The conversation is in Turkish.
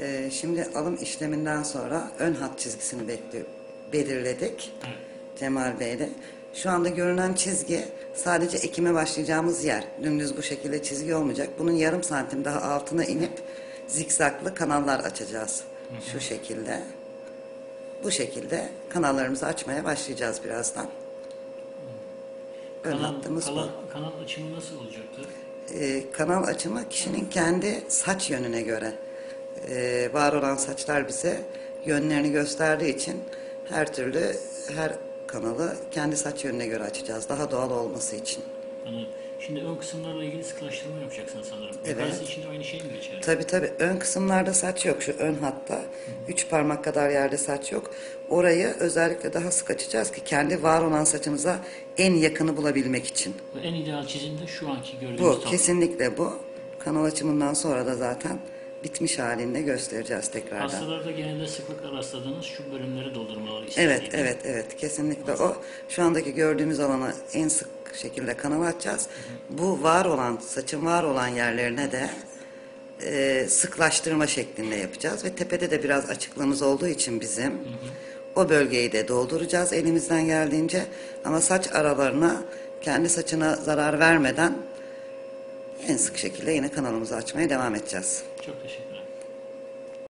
Ee, şimdi alım işleminden sonra ön hat çizgisini bekli- belirledik Evet. Cemal Bey'le. Şu anda görünen çizgi sadece ekime başlayacağımız yer. Dümdüz bu şekilde çizgi olmayacak. Bunun yarım santim daha altına inip zikzaklı kanallar açacağız. Şu şekilde. Bu şekilde kanallarımızı açmaya başlayacağız birazdan. Ön Kanal, hattımız bu. kanal, kanal açımı nasıl olacaktır? Ee, kanal açımı kişinin kendi saç yönüne göre. Ee, var olan saçlar bize yönlerini gösterdiği için her türlü her kanalı kendi saç yönüne göre açacağız. Daha doğal olması için. Hani şimdi ön kısımlarla ilgili sıkılaştırma yapacaksın sanırım. Evet. Yukarısı için de aynı şey mi geçerli? Tabi tabi ön kısımlarda saç yok şu ön hatta. Üç parmak kadar yerde saç yok. Orayı özellikle daha sık açacağız ki kendi var olan saçımıza en yakını bulabilmek için. Ve en ideal çizim de şu anki gördüğümüz Bu tablo. kesinlikle bu. Kanal açımından sonra da zaten bitmiş halinde göstereceğiz tekrardan. Hastalarda genelde sıklıkla rastladığınız şu bölümleri doldurmaları istedim. Evet, evet, evet. Kesinlikle o. Şu andaki gördüğümüz alanı en sık şekilde kanal açacağız. Bu var olan, saçın var olan yerlerine de e, sıklaştırma şeklinde yapacağız. Ve tepede de biraz açıklığımız olduğu için bizim o bölgeyi de dolduracağız elimizden geldiğince. Ama saç aralarına kendi saçına zarar vermeden en sık şekilde yine kanalımızı açmaya devam edeceğiz. Çok teşekkür